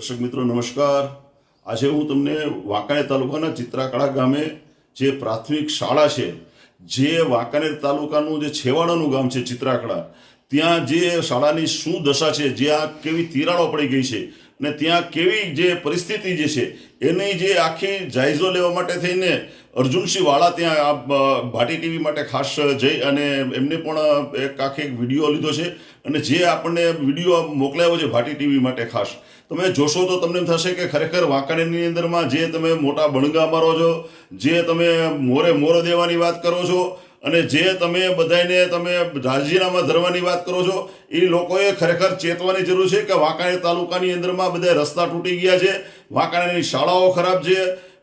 દર્શક મિત્રો, નમસ્કાર. આજે હું તમને વાંકાનેર તાલુકાના ચિત્રાકળા ગામે જે પ્રાથમિક શાળા છે, જે વાંકાનેર તાલુકાનું જે છેવાડાનું ગામ છે ચિત્રાકળા ત્યાં જે શાળાની શું દશા છે જ્યાં કેવી તિરાડો પડી ગઈ છે અને ત્યાં કેવી જે પરિસ્થિતિ જે છે, એની જે આખી જાયઝો લેવા માટે થઈને અર્જુનસિંહ વાળા ત્યાં આ ભાટી ટીવી માટે ખાસ જઈ અને એમને પણ એક આખી એક વીડિયો લીધો છે અને જે આપણને વીડિયો મોકલાયો છે ભાટી ટીવી માટે ખાસ. તમે જોશો તો તમને થશે કે ખરેખર વાંકાણીની અંદરમાં જે તમે મોટા બણગા મારો છો, જે તમે મોરે મોરો દેવાની વાત કરો છો અને જે તમે બધાને તમે રાજીનામા ધરવાની વાત કરો છો, એ લોકોએ ખરેખર ચેતવાની જરૂર છે કે વાંકાણી તાલુકાની અંદરમાં બધા રસ્તા તૂટી ગયા છે વાંકાણીની શાળાઓ ખરાબ છે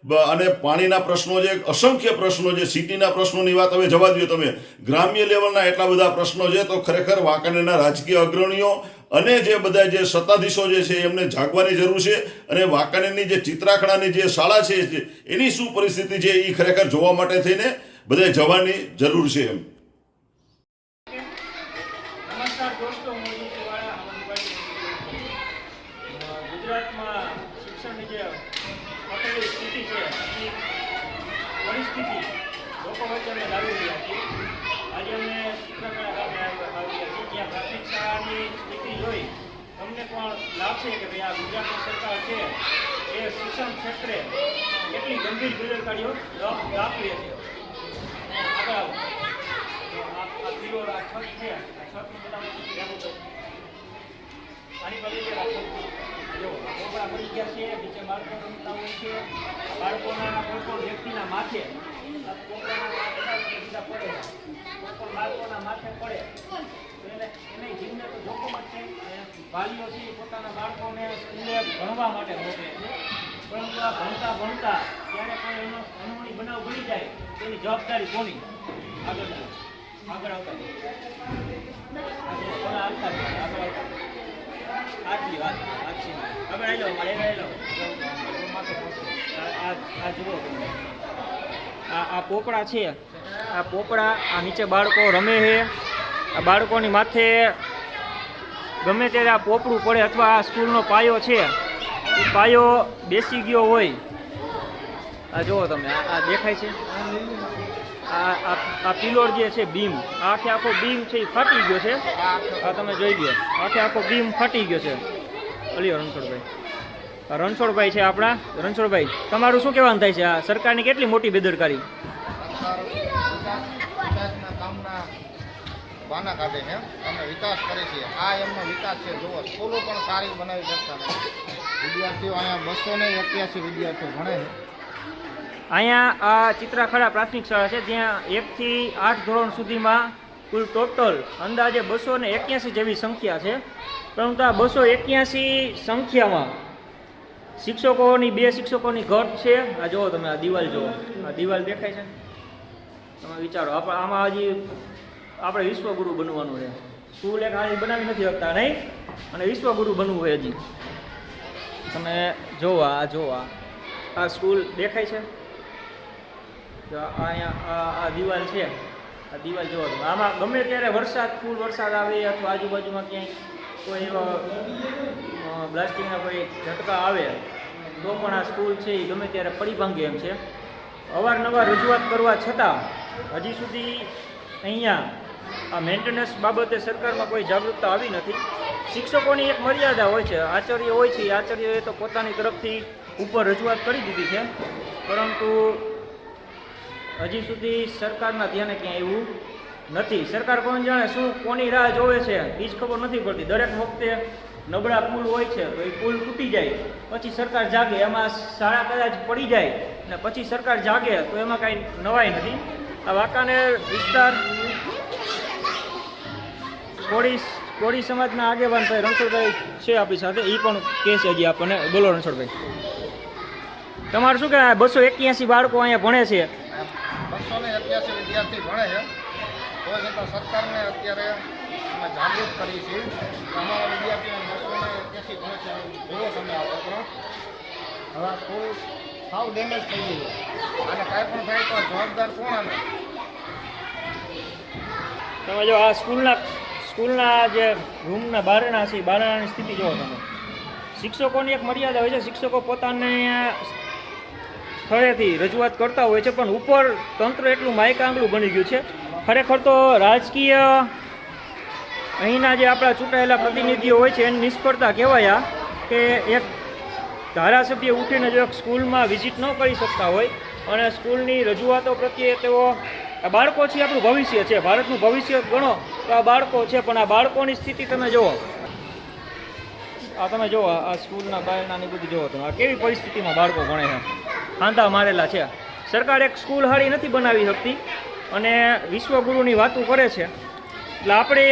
અને પાણીના પ્રશ્નો છે, અસંખ્ય પ્રશ્નો છે, સિટીના પ્રશ્નોની વાત હવે જવા દો તમે. ગ્રામ્ય લેવલના એટલા બધા પ્રશ્નો છે, તો ખરેખર વાંકાણીના રાજકીય અગ્રણીઓ અને જે બધા જે સત્તાધીશો જે છે, એમને જાગવાની જરૂર છે, અને વાંકાણીની જે ચિત્રાખડાની જે શાળા છે એની શું પરિસ્થિતિ છે, એ ખરેખર જોવા માટે થઈને બધે જવાની જરૂર છે એમ. ગુજરાતમાં શિક્ષણની પરિસ્થિતિ આજે અમે ચિત્રકળા આવી રહ્યા જ્યાં પ્રાથમિક શાળાની સ્થિતિ જોઈ. તમને પણ લાગશે કે ભાઈ આ ગુજરાતની સરકાર છે, એ શિક્ષણ ક્ષેત્રે કેટલી ગંભીર બેદરકારીઓ દાખ- દાખવે છે. બાળકોના કોઈ વ્યક્તિના માથે બાળકોના માથે પડે એને એને જીવને તો જોખમ જ છે વાલીઓ છે પોતાના બાળકોને ભણવા માટે મોકલે પરંતુ આ ભણતા ભણતા ત્યારે પણ એનો અનહોની બનાવ બની જાય તેની જવાબદારી કોની આ આ- આ પોપડા છે આ પોપડા આ નીચે બાળકો રમે છે આ બાળકોની માથે ગમે ત્યારે આ પોપડું પડે અથવા આ સ્કૂલનો પાયો છે એ પાયો બેસી ગયો હોય આ જુઓ તમે આ દેખાય છે આ પિલોર જે છે, બીમ. આખે આખો બીમ છે, એ ફાટી ગયો છે. આ તમે જોઈ ગયો આખે આખો બીમ ફાટી ગયો છે. અલી રણછોડભાઈ. રણછોડભાઈ છે આપણા. રણછોડભાઈ, તમારું શું કહેવાનું થાય છે? આ સરકારની કેટલી મોટી બેદરકારી? બહાના કાઢે છે અમે વિકાસ કરે છે આ એમનો વિકાસ છે જુઓ સ્કૂલો પણ સારી બનાવી શકતા વિદ્યાર્થીઓ અહીંયા બસો ને એક્યાસી વિદ્યાર્થીઓ ભણે છે. અહીંયા આ ચિત્રાખડા પ્રાથમિક શાળા છે, જ્યાં એકથી આઠ ધોરણ સુધીમાં કુલ ટોટલ અંદાજે બસો ને એક્યાસી જેવી સંખ્યા છે. પરંતુ આ બસો એક્યાસી સંખ્યામાં શિક્ષકોની બે શિક્ષકોની ઘટ છે. આ જુઓ તમે, આ દિવાલ જુઓ. આ દિવાલ દેખાય છે? તમે વિચારો આપણે આમાં હજી આપણે વિશ્વગુરુ બનવાનું છે. સ્કૂલ એક આની બનાવી નથી શકતા, નહીં? અને વિશ્વગુરુ બનવું હોય હજી. તમે જોવા આ, જોવો આ. આ સ્કૂલ દેખાય છે? આ અહીંયા, આ દિવાલ છે. આ દિવાલ જોવો તમે આમાં ગમે ત્યારે વરસાદ, ફૂલ વરસાદ આવે અથવા આજુબાજુમાં ક્યાંય કોઈ એવા બ્લાસ્ટિકના કોઈ ઝટકા આવે, તો પણ આ સ્કૂલ છે એ ગમે ત્યારે પડી ભાંગે એમ છે. અવારનવાર રજૂઆત કરવા છતાં હજી સુધી અહીંયા આ મેન્ટેનન્સ બાબતે સરકારમાં કોઈ જાગૃતતા આવી નથી. શિક્ષકોની એક મર્યાદા હોય છે. આચાર્ય હોય છે. આચાર્યોએ તો પોતાની તરફથી ઉપર રજૂઆત કરી દીધી છે. પરંતુ હજી સુધી સરકારના ધ્યાને ક્યાંય એવું નથી. સરકાર કોણ જાણે શું, કોની રાહ જોવે છે? એ જ ખબર નથી પડતી. દરેક વખતે નબળા પુલ હોય છે, તો એ પુલ તૂટી જાય. પછી સરકાર જાગે, એમાં શાળા કદાચ પડી જાય. ને પછી સરકાર જાગે, તો એમાં કાંઈ નવાઈ નથી. આ વાંકાનેર વિસ્તાર કોળી કોળી સમાજના આગેવાન ભાઈ રણછોડભાઈ છે આપણી સાથે. એ પણ કહે હજી આપણને. બોલો રણછોડભાઈ. તમારું શું કહેવાય? બસો એક્યાસી બાળકો અહીંયા ભણે છે. બસો ને એક્યાસી વિદ્યાર્થી ભણે છે. તો છતાં સરકારને અત્યારે અમે જાગૃત કરી છે અમારા વિદ્યાર્થીઓ બસો ને એક્યાસી ભણે છે. જુઓ તમે આ હવે સ્કૂલ સાવ ડેમેજ થઈ ગઈ અને કાંઈ પણ થાય તો જવાબદાર કોણ આને તમે જો આ સ્કૂલના સ્કૂલના જે રૂમના બારણા છે બારણાની સ્થિતિ જુઓ તમે. શિક્ષકોની એક મર્યાદા હોય છે શિક્ષકો પોતાને સ્થળેથી રજૂઆત કરતા હોય છે, પણ ઉપર તંત્ર એટલું માયકાંગલું બની ગયું છે. ખરેખર તો રાજકીય અહીંના જે આપણા ચૂંટાયેલા પ્રતિનિધિઓ હોય છે, એની નિષ્ફળતા કહેવાય કે એક ધારાસભ્ય ઉઠીને જો એક સ્કૂલમાં વિઝિટ ન કરી શકતા હોય અને સ્કૂલની રજૂઆતો પ્રત્યે તેઓ, આ બાળકો છે આપણું ભવિષ્ય છે, ભારતનું ભવિષ્ય ગણો તો આ બાળકો છે, પણ આ બાળકોની સ્થિતિ તમે જુઓ. આ તમે જુઓ, આ સ્કૂલના બહારના બધું જુઓ તમે, આ કેવી પરિસ્થિતિમાં બાળકો ભણે છે? ખાંધા મારેલા છે. સરકાર એક સ્કૂલ હારી નથી બનાવી શકતી અને વિશ્વગુરુની વાતો કરે છે. એટલે આપણે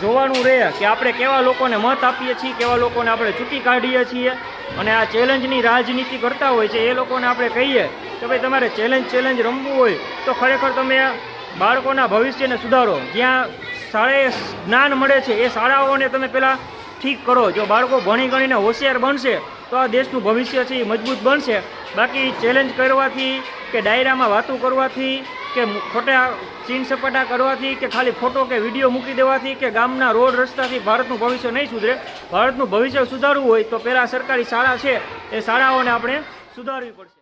જોવાનું રહે કે આપણે કેવા લોકોને મત આપીએ છીએ, કેવા લોકોને આપણે ચૂંટી કાઢીએ છીએ અને આ ચેલેન્જની રાજનીતિ કરતા હોય છે, એ લોકોને આપણે કહીએ કે ભાઈ તમારે ચેલેન્જ ચેલેન્જ રમવું હોય તો ખરેખર તમે બાળકોના ભવિષ્યને સુધારો. જ્યાં શાળાએ જ્ઞાન મળે છે, એ શાળાઓને તમે પહેલાં ઠીક કરો. જો બાળકો ભણી ગણીને હોશિયાર બનશે, તો આ દેશનું ભવિષ્ય છે એ મજબૂત બનશે. બાકી ચેલેન્જ કરવાથી કે ડાયરામાં વાતો કરવાથી કે ખોટા ચીન સપાટા કરવાથી કે ખાલી ફોટો કે વીડિયો મૂકી દેવાથી કે ગામના રોડ રસ્તાથી ભારતનું ભવિષ્ય નહીં સુધરે, ભારતનું ભવિષ્ય સુધારવું હોય તો પહેલાં સરકારી શાળા છે, એ શાળાઓને આપણે સુધારવી પડશે.